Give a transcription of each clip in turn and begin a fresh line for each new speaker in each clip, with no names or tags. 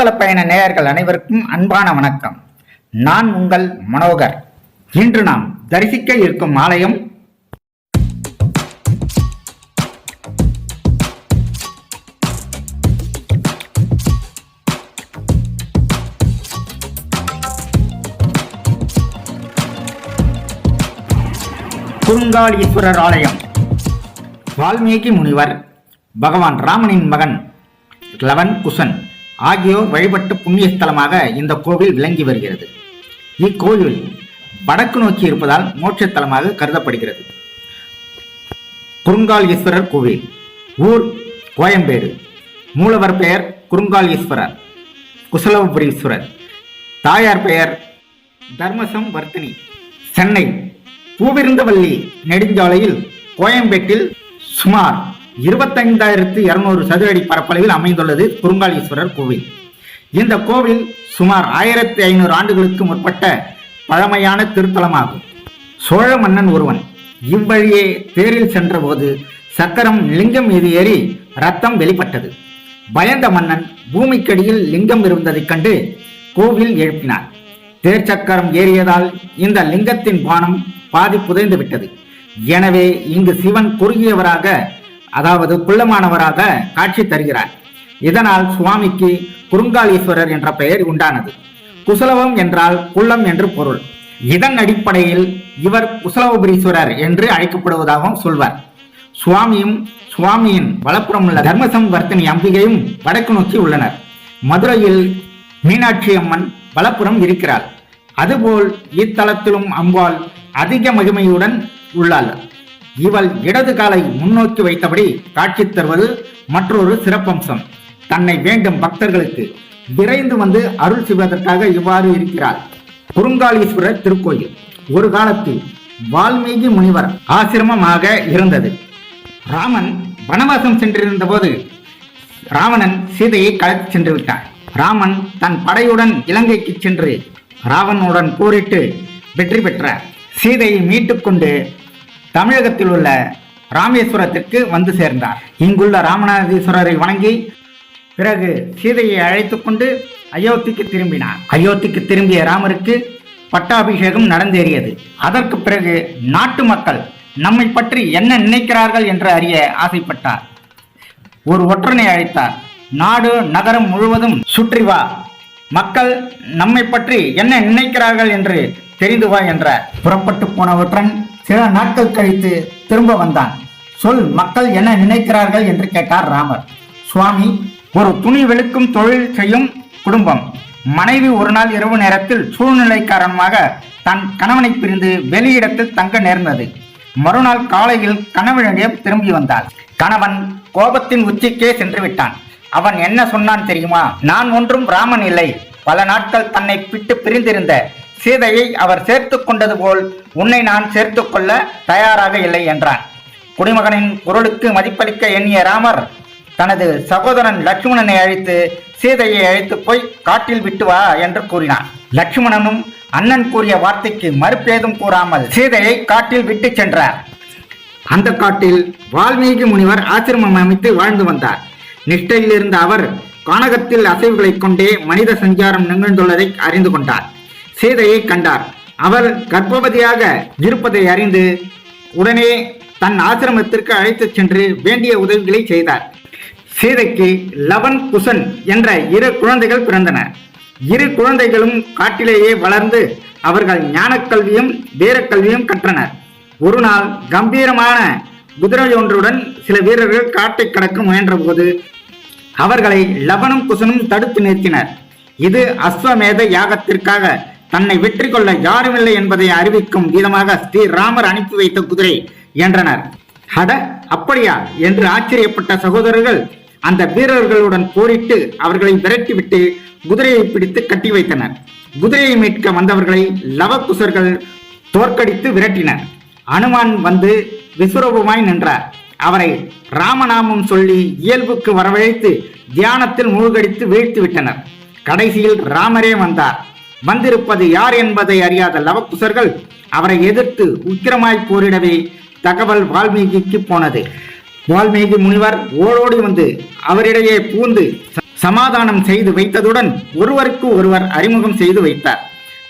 திருத்தல பயண நேயர்கள் அனைவருக்கும் அன்பான வணக்கம். நான் உங்கள் மனோகர். இன்று நாம் தரிசிக்க இருக்கும் ஆலயம் குறுங்காலீஸ்வரர் ஆலயம். வால்மீகி முனிவர் பகவான் ராமனின் மகன் லவன் குசன். ஆகியோர் வழிபட்டு புண்ணிய ஸ்தலமாக இந்த கோவில் விளங்கி வருகிறது. இக்கோவில் வடக்கு நோக்கி இருப்பதால் மோட்சத்தலமாக கருதப்படுகிறது. குறுங்கால் ஈஸ்வரர் கோவில் ஊர் கோயம்பேடு. மூலவர் பெயர் குறுங்கால் ஈஸ்வரர் குசலபுரீஸ்வரர். தாயார் பெயர் தர்மசம் வர்த்தினி சென்னை பூவிருந்தவல்லி நெடுஞ்சாலையில் கோயம்பேட்டில் சுமார் இருபத்தைந்தாயிரத்து இருநூறு சதுர அடி பரப்பளவில் அமைந்துள்ளது குறுங்காலீஸ்வரர் கோவில். இந்த கோவில் சுமார் ஆயிரத்தி ஐநூறு ஆண்டுகளுக்கு முற்பட்ட பழமையான திருத்தலமாகும். சோழ மன்னன் ஒருவன் இவ்வழியே தேரில் சென்றபோது சக்கரம் லிங்கம் மீது ஏறி ரத்தம் வெளிப்பட்டது. பயந்த மன்னன் பூமிக்கடியில் லிங்கம் இருந்ததைக் கண்டு கோவில் எழுப்பினார். தேர் சக்கரம் ஏறியதால் இந்த லிங்கத்தின் பானம் பாதி புதைந்து விட்டது. எனவே இங்கு சிவன் குறுகியவராக அதாவது குள்ளமானவராக காட்சி தருகிறார். இதனால் சுவாமிக்கு குறுங்காலீஸ்வரர் என்ற பெயர் உண்டானது. குசலவம் என்றால் குள்ளம் என்று பொருள். இதன் அடிப்படையில் இவர் குசலவபுரீஸ்வரர் என்று அழைக்கப்படுவதாகவும் சொல்வார். சுவாமியும் சுவாமியின் வலப்புறம் உள்ள தர்மசம் வர்த்தனி அம்பிகையும் வடக்கு நோக்கி உள்ளனர். மதுரையில் மீனாட்சி அம்மன் வலப்புறம் இருக்கிறாள் அதுபோல் இத்தலத்திலும் அம்பாள் அதிக மகிமையுடன் உள்ளாள். இவள் இடது காலை முன்னோக்கி வைத்தபடி காட்சி தருவது மற்றொரு சிறப்பம்சம். தன்னை வேண்டும் பக்தர்களுக்கு விரைந்து வந்து அருள் செய்வதற்காக இவ்வாறு இருக்கிறார் குறுங்காலீஸ்வரர் திருக்கோயில். ஒரு காலத்தில் வால்மீகி முனிவர் ஆசிரமமாக இருந்தது. ராமன் வனவாசம் சென்றிருந்த போது ராவணன் சீதையை கலைத்து சென்று விட்டார் ராமன் தன் படையுடன் இலங்கைக்கு சென்று ராவனுடன் போரிட்டு வெற்றி பெற்றார். சீதையை மீட்டுக்கொண்டு தமிழகத்தில் உள்ள ராமேஸ்வரத்திற்கு வந்து சேர்ந்தார். இங்குள்ள ராமநாதீஸ்வரரை வணங்கி பிறகு சீதையை அழைத்து கொண்டு அயோத்திக்கு திரும்பினார். அயோத்திக்கு திரும்பிய ராமருக்கு பட்டாபிஷேகம் நடந்தேறியது. அதற்கு பிறகு நாட்டு மக்கள் நம்மை பற்றி என்ன நினைக்கிறார்கள் என்று அறிய ஆசைப்பட்டார். ஒரு ஒற்றனை அழைத்தார். நாடு நகரம் முழுவதும் சுற்றி வா. மக்கள் நம்மை பற்றி என்ன நினைக்கிறார்கள் என்று தெரிந்து வா என்ற புறப்பட்டு போன ஒற்றன் சில நாட்கள் கழித்து திரும்ப வந்தான். சொல் மக்கள் என்ன நினைக்கிறார்கள் என்று கேட்டார் ராமர். சுவாமி ஒரு துணி வெளுக்கும் தொழில் செய்யும் குடும்பம். மனைவி ஒரு நாள் இரவு நேரத்தில் சூழ்நிலை காரணமாக தன் கணவனை பிரிந்து வெளியிடத்தில் தங்க நேர்ந்தது. மறுநாள் காலையில் கணவனிடம் திரும்பி வந்தாள். கணவன் கோபத்தின் உச்சிக்கே சென்று விட்டான். அவன் என்ன சொன்னான் தெரியுமா? நான் ஒன்றும் ராமன் இல்லை. பல நாட்கள் தன்னை விட்டு பிரிந்திருந்த சீதையை அவர் சேர்த்து கொண்டது போல் உன்னை நான் சேர்த்து கொள்ள தயாராக இல்லை என்றான். குடிமகனின் குரலுக்கு மதிப்பளிக்க எண்ணிய ராமர் தனது சகோதரன் லட்சுமணனை அழைத்து சீதையை அழைத்து போய் காட்டில் விட்டு வா என்று கூறினான். லட்சுமணனும் அண்ணன் கூறிய வார்த்தைக்கு மறுப்பேதும் கூறாமல் சீதையை காட்டில் விட்டு சென்றார். அந்த காட்டில் வால்மீகி முனிவர் ஆசிரமம் அமைத்து வாழ்ந்து வந்தார். நிஷ்டையில் இருந்த அவர் கானகத்தில் அசைவுகளைக் கொண்டே மனித சஞ்சாரம் நிகழ்ந்துள்ளதை அறிந்து கொண்டார். சீதையை கண்டார். அவர் கர்ப்பவதியாக இருப்பதை அறிந்து உடனே தன் ஆசிரமத்திற்கு அழைத்துச் சென்று வேண்டிய உதவிகளை செய்தார். சீதைக்கு லவன் குசன் என்ற இரு குழந்தைகள் பிறந்தன. இரு குழந்தைகளும் காட்டிலேயே வளர்ந்து அவர்கள் ஞானக்கல்வியும் வீரக்கல்வியும் கற்றனர். ஒரு நாள் கம்பீரமான குதிரையொன்றுடன் சில வீரர்கள் காட்டை கடக்க முயன்றபோது அவர்களை லவனும் குசனும் தடுத்து நிறுத்தினர். இது அஸ்வமேத யாகத்திற்காக தன்னை வெற்றி கொள்ள யாருமில்லை என்பதை அறிவிக்கும் விதமாக ஸ்ரீராமர் அனுப்பி வைத்த குதிரை என்றனர். அட அப்படியா? என்று ஆச்சரியப்பட்ட சகோதரர்கள் அந்த வீரர்களுடன் போரிட்டு அவர்களை விரட்டிவிட்டு குதிரையை பிடித்து கட்டி வைத்தனர். குதிரையை மீட்க வந்தவர்களை லவகுசர்கள் தோற்கடித்து விரட்டினர். அனுமான் வந்து விஸ்வரூபமாய் நின்றார். அவரை ராமநாமம் சொல்லி இயல்புக்கு வரவழைத்து தியானத்தில் மூழ்கடித்து வீழ்த்தி விட்டனர் கடைசியில் ராமரே வந்தார். வந்திருப்பது யார் என்பதை அறியாத லவக்குசர்கள் அவரை எதிர்த்து உக்கிரமாய் போரிடவே தகவல் வால்மீகிக்கு போனது. வால்மீகி முனிவர் ஓடோடி வந்து அவரிடையே பூந்து சமாதானம் செய்து வைத்ததுடன் ஒருவருக்கு ஒருவர் அறிமுகம் செய்து வைத்தார்.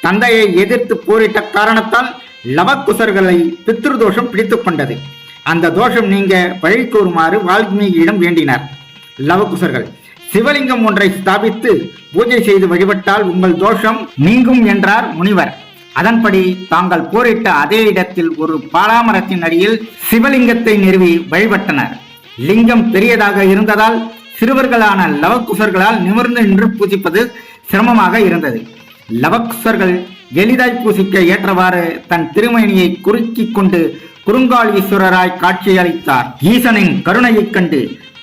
தந்தையை எதிர்த்து போரிட்ட காரணத்தால் லவக்குசர்களை பித்ருதோஷம் பிடித்துக் கொண்டது. அந்த தோஷம் நீங்க வழி கூறுமாறு வால்மீகியிடம் வேண்டினார். லவக்குசர்கள் சிவலிங்கம் ஒன்றை ஸ்தாபித்து பூஜை செய்து வழிபட்டால் உங்கள் தோஷம் நீங்கும் என்றார் முனிவர். அதன்படி தாங்கள் போரிட்ட அதே இடத்தில் ஒரு பாலாமரத்தின் அடியில் சிவலிங்கத்தை நிறுவி வழிபட்டனர். லிங்கம் பெரியதாக இருந்ததால் சிறுவர்களான லவக்குசர்களால் நிமிர்ந்து நின்று பூஜிப்பது சிரமமாக இருந்தது. லவக்குசர்கள் எளிதாய் பூசிக்க ஏற்றவாறு தன் திருமணியை குறுக்கிக் கொண்டு குறுங்கால் ஈஸ்வரராய் காட்சியளித்தார். ஈசனின் கருணையைக் கண்டு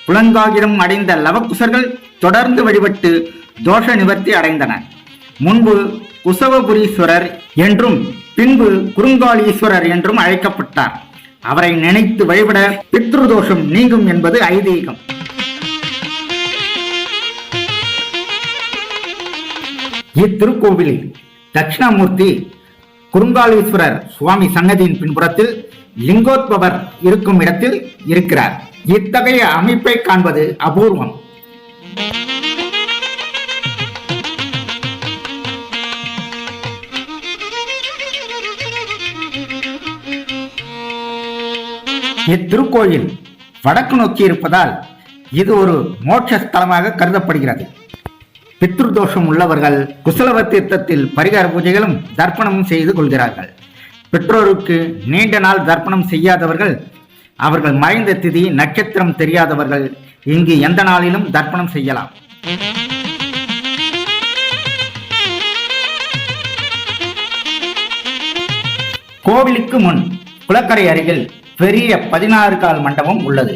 புலங்காகிரம் அடைந்த லவக்குசர்கள் தொடர்ந்து வழிபட்டு தோஷ நிவர்த்தி அடைந்தனர். முன்பு குசவபுரீஸ்வரர் என்றும் பின்பு குறுங்காலீஸ்வரர் என்றும் அழைக்கப்பட்டார். அவரை நினைத்து வழிபட பித்ருதோஷம் நீங்கும் என்பது ஐதீகம். இத்திருக்கோவிலில் தட்சிணாமூர்த்தி குறுங்காலீஸ்வரர் சுவாமி சன்னதியின் பின்புறத்தில் லிங்கோத்பவர் இருக்கும் இடத்தில் இருக்கிறார். இத்தகைய அமைப்பை காண்பது அபூர்வம். இத்திருக்கோயில் வடக்கு நோக்கி இருப்பதால் இது ஒரு மோட்சஸ்தலமாக கருதப்படுகிறது. பித்ருதோஷம் உள்ளவர்கள் குசலவ தீர்த்தத்தில் பரிகார பூஜைகளும் தர்ப்பணமும் செய்து கொள்கிறார்கள். பெற்றோருக்கு நீண்ட நாள் தர்ப்பணம் செய்யாதவர்கள் அவர்கள் மறைந்த திதி நட்சத்திரம் தெரியாதவர்கள் இங்கு எந்த நாளிலும் தர்ப்பணம் செய்யலாம். கோவிலுக்கு முன் குளக்கரை அருகில் பெரிய பதினாறு கால் மண்டபம் உள்ளது.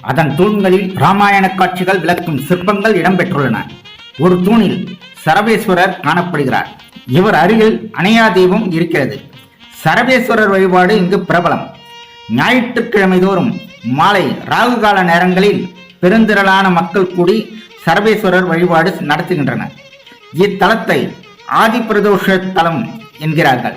அதன் தூண்களில் ராமாயண காட்சிகள் விளக்கும் சிற்பங்கள் இடம்பெற்றுள்ளன. ஒரு தூணில் சரவேஸ்வரர் காணப்படுகிறார். இவர் அருகில் அணையா தெய்வம் இருக்கிறது. சரபேஸ்வரர் வழிபாடு இங்கு பிரபலம். ஞாயிற்றுக்கிழமை தோறும் மாலை ராகு கால நேரங்களில் பெருந்திரளான மக்கள் கூடி சரபேஸ்வரர் வழிபாடு நடத்துகின்றனர். இத்தலத்தை ஆதிபிரதோஷ தலம் என்கிறார்கள்.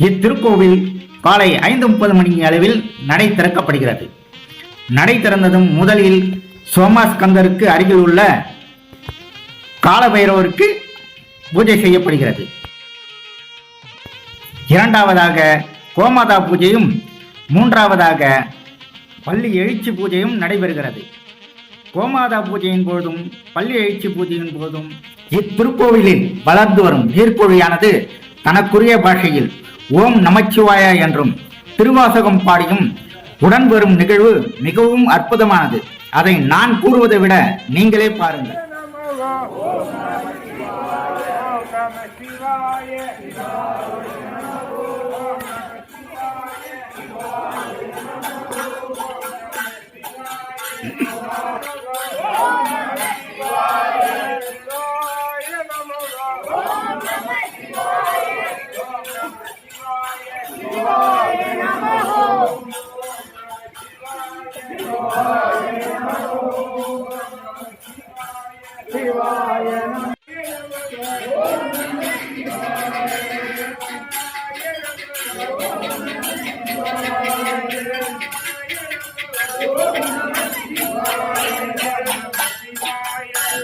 இத்திருக்கோவில் காலை ஐந்து முப்பது மணி அளவில் நடை திறக்கப்படுகிறது. நடை திறந்ததும் முதலில் சோமாஸ்கந்தருக்கு அருகில் உள்ள காலபைரவருக்கு பூஜை செய்யப்படுகிறது. இரண்டாவதாக கோமாதா பூஜையும் மூன்றாவதாக பள்ளி எழுச்சி பூஜையும் நடைபெறுகிறது. கோமாதா பூஜையின் போதும் பள்ளி எழுச்சி பூஜையின் போதும் இத்திருக்கோவிலில் வளர்ந்து வரும் நீர்க்கோழியானது தனக்குரிய பாஷையில் ஓம் நமச்சிவாய என்றும் திருவாசகம் பாடியும் உடன் வரும் நிகழ்வு மிகவும் அற்புதமானது. அதை நான் கூறுவதை விட நீங்களே பாருங்கள்.
ஓம் நமச்சிவாய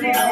Hallelujah.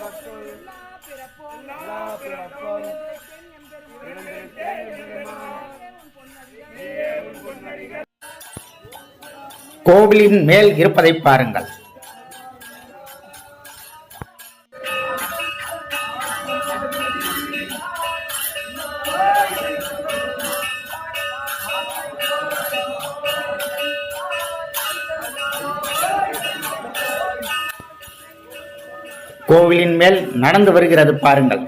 எல்லா பிறப்பும்
கோவிலின் மேல் இருப்பதை பாருங்கள். மேல் நடந்து வருகிறது பாருங்கள்.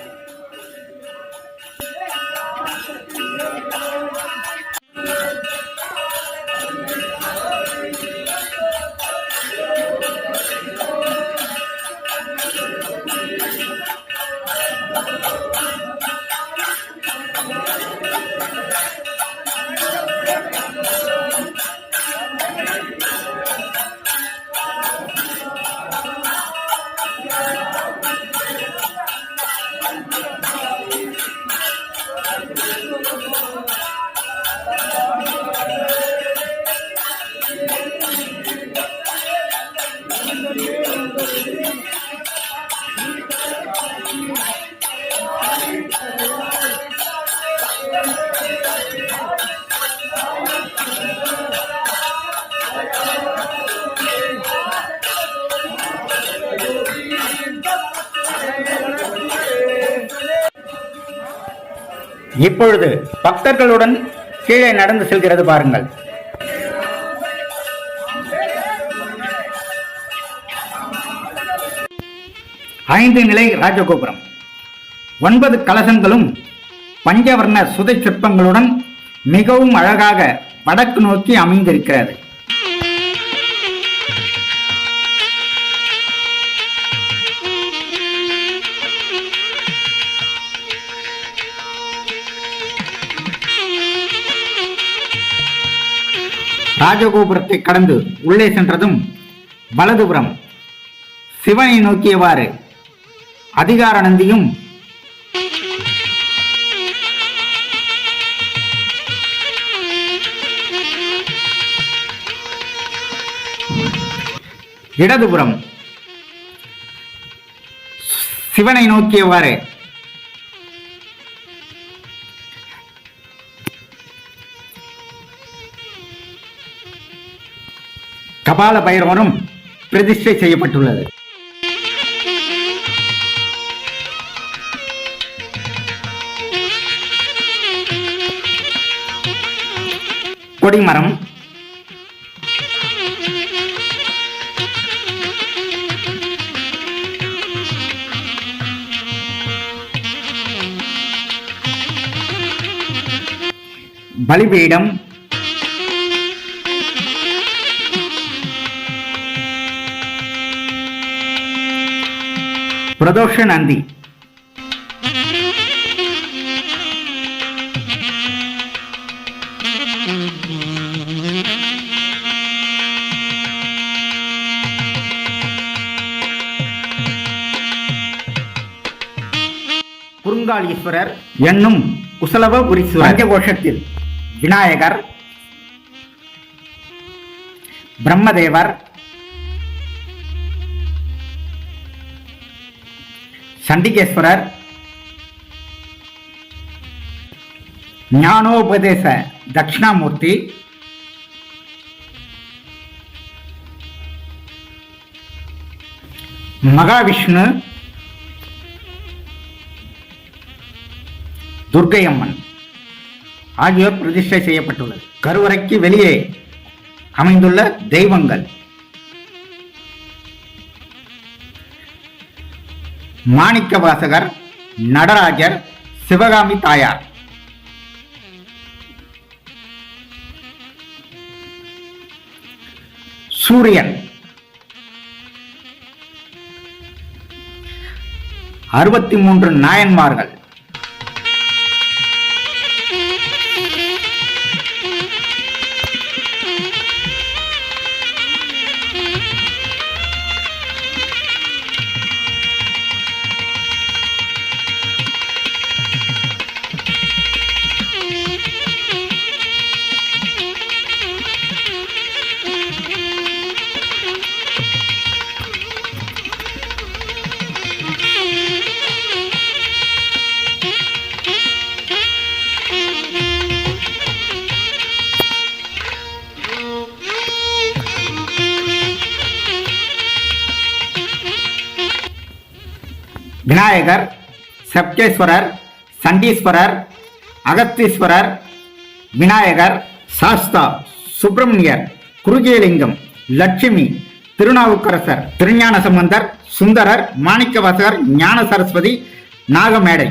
இப்பொழுது பக்தர்களுடன் கீழே நடந்து செல்கிறது பாருங்கள். ஐந்து நிலை ராஜகோபுரம். ஒன்பது கலசங்களும் பஞ்சவர்ண சுதை சிற்பங்களுடன் மிகவும் அழகாக வடக்கு நோக்கி அமைந்திருக்கிறது. ராஜகோபுரத்தை கடந்து உள்ளே சென்றதும் வலதுபுறம் சிவனை நோக்கியவாறு அதிகார நந்தியும் இடதுபுறம் சிவனை நோக்கியவாறு கபால பைரவனும் பிரதிஷ்டை செய்யப்பட்டுள்ளது. கொடிமரம். பலிபீடம். பிரதோஷ நந்தி. குறுங்காலீஸ்வரர் என்னும் குசலவ புரீஸ்வரர் பஞ்சகோஷத்தில் விநாயகர் பிரம்மதேவர் சண்டிகேஸ்வரர். ஞானோபதேச தட்சிணாமூர்த்தி. மகாவிஷ்ணு. துர்க்கையம்மன் ஆகியோர் பிரதிஷ்டை செய்யப்பட்டுள்ளது. கருவறைக்கு வெளியே அமைந்துள்ள தெய்வங்கள். மாணிக்க வாசகர் நடராஜர் சிவகாமி தாயார். சூரியன். அறுபத்தி மூன்று நாயன்மார்கள். விநாயகர் சப்தேஸ்வரர் சண்டீஸ்வரர் அகத்தீஸ்வரர் விநாயகர் சாஸ்தா சுப்பிரமணியர் குருஜேலிங்கம் லட்சுமி திருநாவுக்கரசர் திருஞான சம்பந்தர் சுந்தரர் மாணிக்கவாசகர் ஞான சரஸ்வதி நாகமேடை.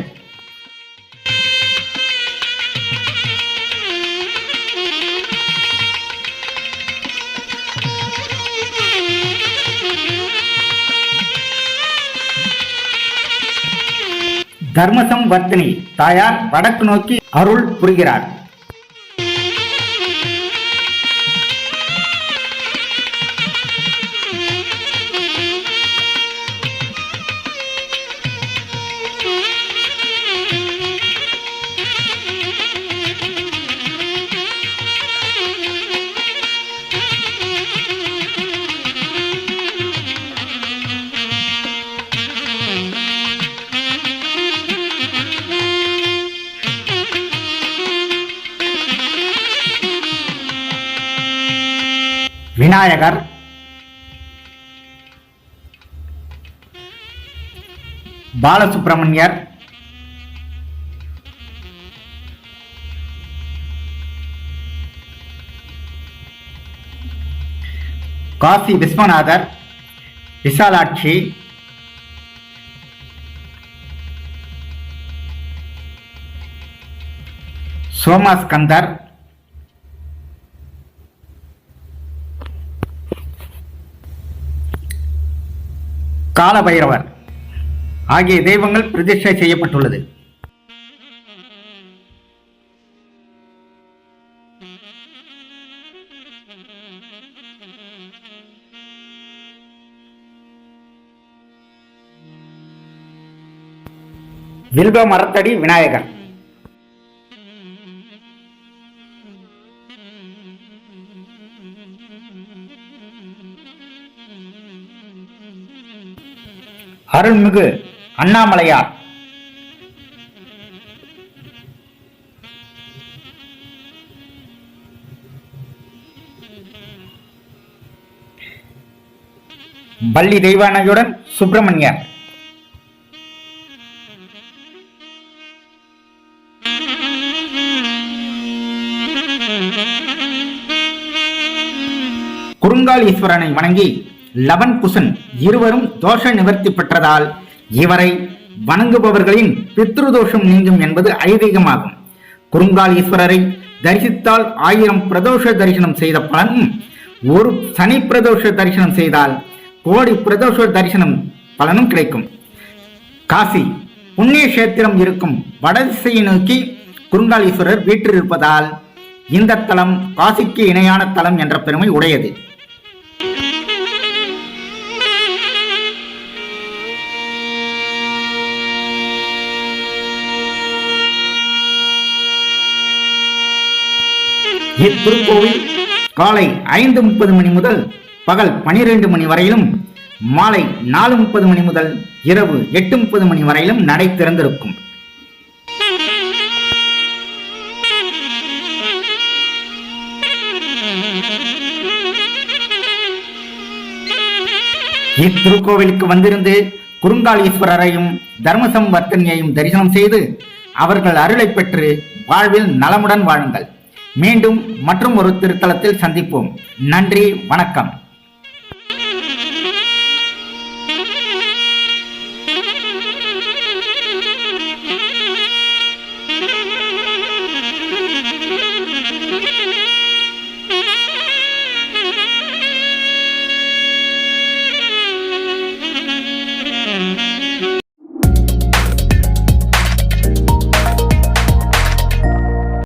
தர்மசம் வர்த்தினி தாயார் வடக்கு நோக்கி அருள் புரிகிறார். விநாயகர். பாலசுப்பிரமணியர் காசி விஸ்வநாதர். விசாலாட்சி. சோமாஸ்கந்தர். கால பைரவர் ஆகிய தெய்வங்கள் பிரதிஷ்டை செய்யப்பட்டுள்ளது. வில்வ மரத்தடி விநாயகர். அருள்மிகு அண்ணாமலையார். பள்ளி தெய்வானையுடன் சுப்பிரமணியர். குறுங்கால் ஈஸ்வரனை வணங்கி லவன் குசன் இருவரும் தோஷ நிவர்த்தி பெற்றதால் இவரை வணங்குபவர்களின் பித்ருதோஷம் நீங்கும் என்பது ஐதீகமாகும். குறுங்கால் ஈஸ்வரரை தரிசித்தால் ஆயிரம் பிரதோஷ தரிசனம் செய்த பலனும் ஒரு சனி பிரதோஷ தரிசனம் செய்தால் கோடி பிரதோஷ தரிசனம் பலனும் கிடைக்கும். காசி புண்ணிய கஷேத்திரம் இருக்கும் வடதிசையை நோக்கி குறுங்காலீஸ்வரர் வீற்றிருப்பதால் இந்த தலம் காசிக்கு இணையான தலம் என்ற பெருமை உடையது. இத்திருக்கோவில் காலை ஐந்து முப்பது மணி முதல் பகல் பனிரெண்டு மணி வரையிலும் மாலை நாலு முப்பது மணி முதல் இரவு எட்டு முப்பது மணி வரையிலும் நடை திறந்திருக்கும். இத்திருக்கோவிலுக்கு வந்திருந்து குறுங்காலீஸ்வரரையும் தர்மசம்வர்த்தனியையும் தரிசனம் செய்து அவர்கள் அருளை பெற்று வாழ்வில் நலமுடன் வாழுங்கள். மீண்டும் மற்றும் ஒரு திருத்தலத்தில் சந்திப்போம். நன்றி வணக்கம்.